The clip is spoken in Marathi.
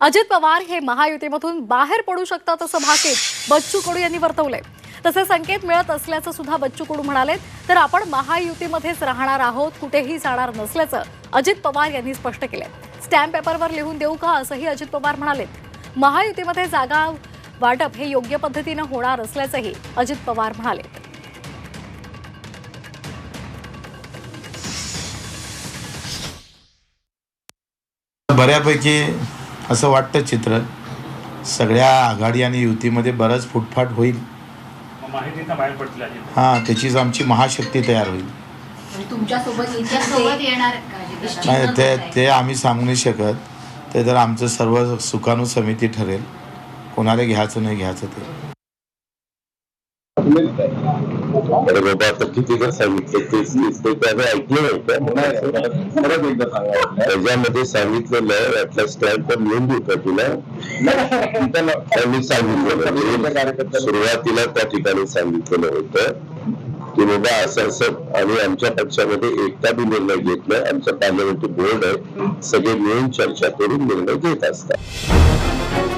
अजित पवार हे महायुतीमधून बाहेर पडू शकतात असं भाकीत बच्चू कडू यांनी वर्तवलंय. तसे संकेत मिळत असल्याचं सुद्धा बच्चू कडू म्हणाले तर आपण महायुतीमध्येच राहणार आहोत कुठेही जाणार नसल्याचं अजित पवार यांनी स्पष्ट केलंय. स्टॅम्प पेपरवर लिहून देऊ का असंही अजित पवार म्हणाले महायुतीमध्ये जागा वाटप हे योग्य पद्धतीनं होणार असल्याचंही अजित पवार म्हणाले बऱ्यापैकी असं वाटतं चित्र. सगळ्या आघाडी आणि युतीमध्ये बरंच फुटफाट होईल. हां त्याचीच आमची महाशक्ती तयार होईल. तुमच्यासोबत सोबत येणार का? अजितदादा? नाही ते ते आम्ही सांगू नाही शकत. ते तर आमचं सर्व सुकाणू समिती ठरेल. कोणाला घ्यायचं नाही घ्यायचं ते. अरे बाबा आता किती जर सांगितलं तेच तेच ते त्याने ऐकलं नाही. का परत एकदा सांगा. त्याच्यामध्ये सांगितलेलं आहे यातला स्टँड पण लिहून देऊ का तुला त्यांनी सांगितलेलं सुरुवातीला त्या ठिकाणी सांगितलेलं होतं की बाबा असं असं आणि आमच्या पक्षामध्ये एकटा बी निर्णय घेत नाही आमचं पार्लमेंटरी बोर्ड आहे. सगळे मिळून चर्चा करून निर्णय घेत असतात.